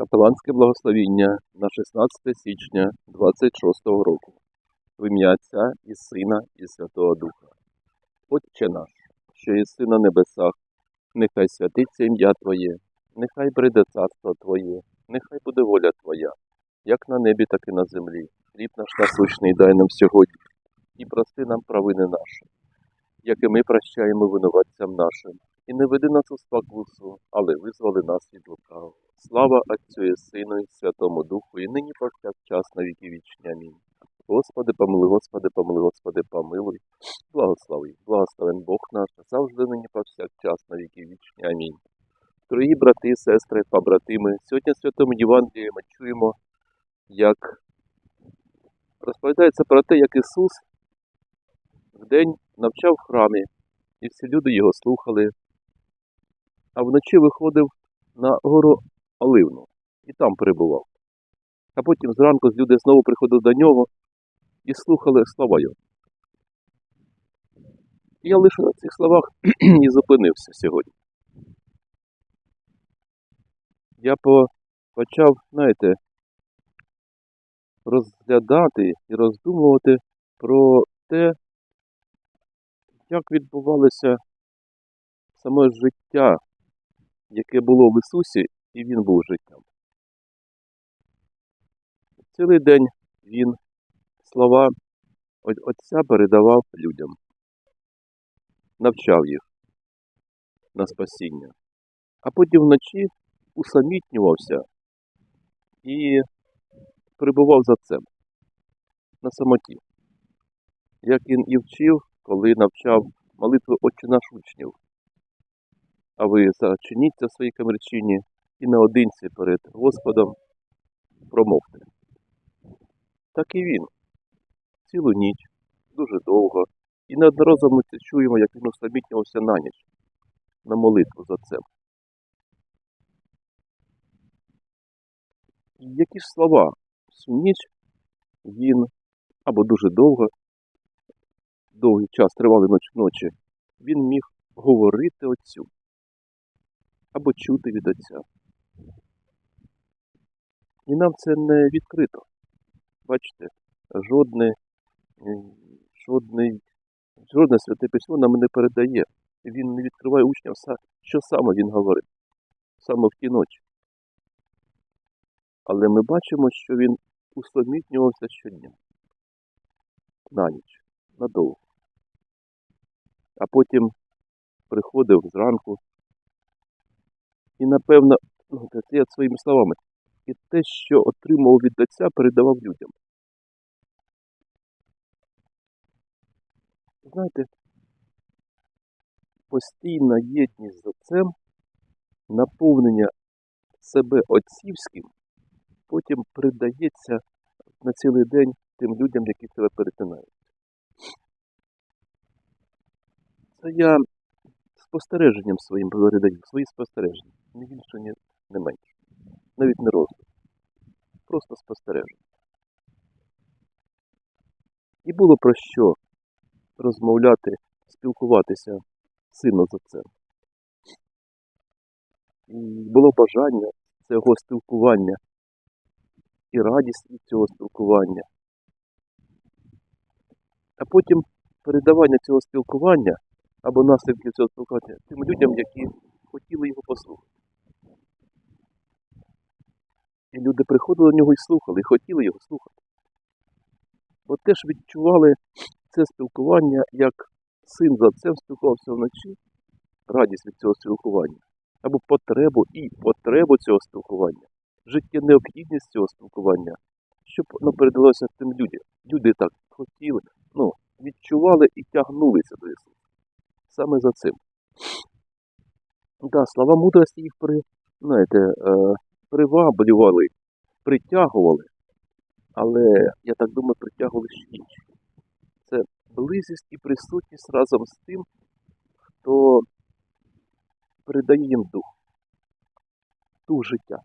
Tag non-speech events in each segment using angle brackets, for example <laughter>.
Капеланське благословіння на 16 січня 26 року. В ім'я Отця і Сина і Святого Духа. Отче наш, що єси на небесах, нехай святиться ім'я Твоє, нехай прийде царство Твоє, нехай буде воля Твоя, як на небі, так і на землі. Хліб наш насущний дай нам сьогодні, і прости нам провини наші, як і ми прощаємо винуватцям нашим. І не веди нас у спокусу, але визволи нас від лукавого. Слава Отцю і Сину і Святому Духу, і нині повсякчас на віки вічні. Амінь. Господи, помилуй, Господи, помилуй, Господи, помилуй. Благослови, благословен Бог наш, завжди нині повсякчас на віки вічні. Амінь. Дорогі брати, сестри, побратими, сьогодні в Святому Євангелії ми чуємо, як розповідається про те, як Ісус вдень навчав в храмі, і всі люди його слухали, а вночі виходив на гору Оливну і там перебував. А потім зранку люди знову приходили до нього і слухали слова його. Я лише на цих словах <clears throat> і зупинився сьогодні. Я почав, знаєте, розглядати і роздумувати про те, як відбувалося саме життя, яке було в Ісусі, і Він був життям. Цілий день Він слова Отця передавав людям, навчав їх на спасіння, а потім вночі усамітнювався і перебував за цим на самоті. Як він і вчив, коли навчав молитву Отче наш учнів. А ви зачиніться в своїй камерчині і наодинці перед Господом промовте. Так і він. Цілу ніч, дуже довго, і неодноразово ми це чуємо, як він усамітнювався на ніч на молитву за це. Які ж слова всю ніч він або дуже довго, довгий час тривали ноч ночі, він міг говорити отцю або чути від отця. І нам це не відкрито. Бачите, жодне, м, жодний, жодне святе письмо нам не передає. Він не відкриває учням, що саме він говорив, саме в ті ночі. Але ми бачимо, що він усамітнювався щодня. На ніч, надовго. А потім приходив зранку. І, напевно, ну, це я своїми словами, і те, що отримав від отця, передавав людям. Знаєте, постійна єдність з отцем, наповнення себе отцівським, потім передається на цілий день тим людям, які себе перетинають. Це я спостереженням своїм передаю, свої спостереження, не більше, ні, не менше. Навіть не роздум. Просто спостереження. І було про що розмовляти, спілкуватися сильно за це. І було бажання цього спілкування і радість від цього спілкування. А потім передавання цього спілкування або наслідки цього спілкування тим людям, які хотіли його послухати. І люди приходили до нього і слухали, і хотіли його слухати. От теж відчували це спілкування, як син за отцем спілкувався вночі, радість від цього спілкування, або потребу і потребу цього спілкування, життя необхідність цього спілкування, щоб воно передалося тим людям. Люди так хотіли, ну, відчували і тягнулися до Ісуса. Саме за цим. Да, слова мудрості їх при, знаєте, е, приваблювали, притягували, але, я так думаю, притягували ще інші. Це близькість і присутність разом з тим, хто передає їм дух, дух життя.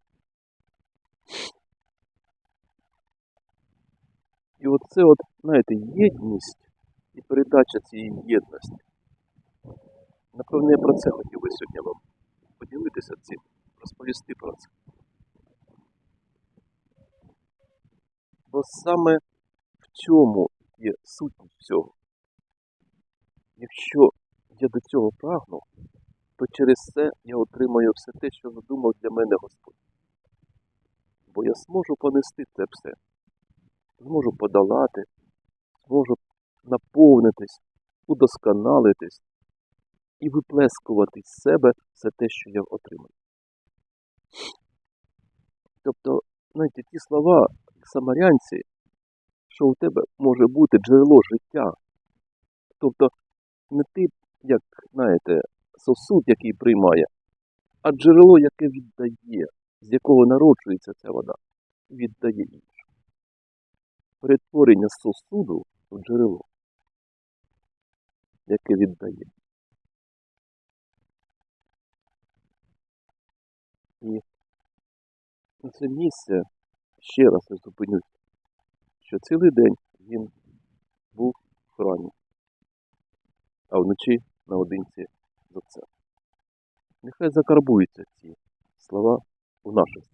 І оце, от, знаєте, єдність і передача цієї єдності. Напевно, я про це хотів би сьогодні вам поділитися цим, розповісти про це. Бо саме в цьому є сутність всього. Якщо я до цього прагну, то через це я отримаю все те, що задумав для мене Господь. Бо я зможу понести це все, зможу подолати, зможу наповнитись, удосконалитись і виплескувати з себе все те, що я отримав. Тобто, знаєте, ті слова самарянці, що у тебе може бути джерело життя. Тобто не ти, як знаєте, сосуд, який приймає, а джерело, яке віддає, з якого народжується ця вода, віддає інше. Перетворення сосуду в джерело, яке віддає. І це місце ще раз я зупинюсь, що цілий день він був в храмі, а вночі наодинці за це. Нехай закарбуються ці слова у наших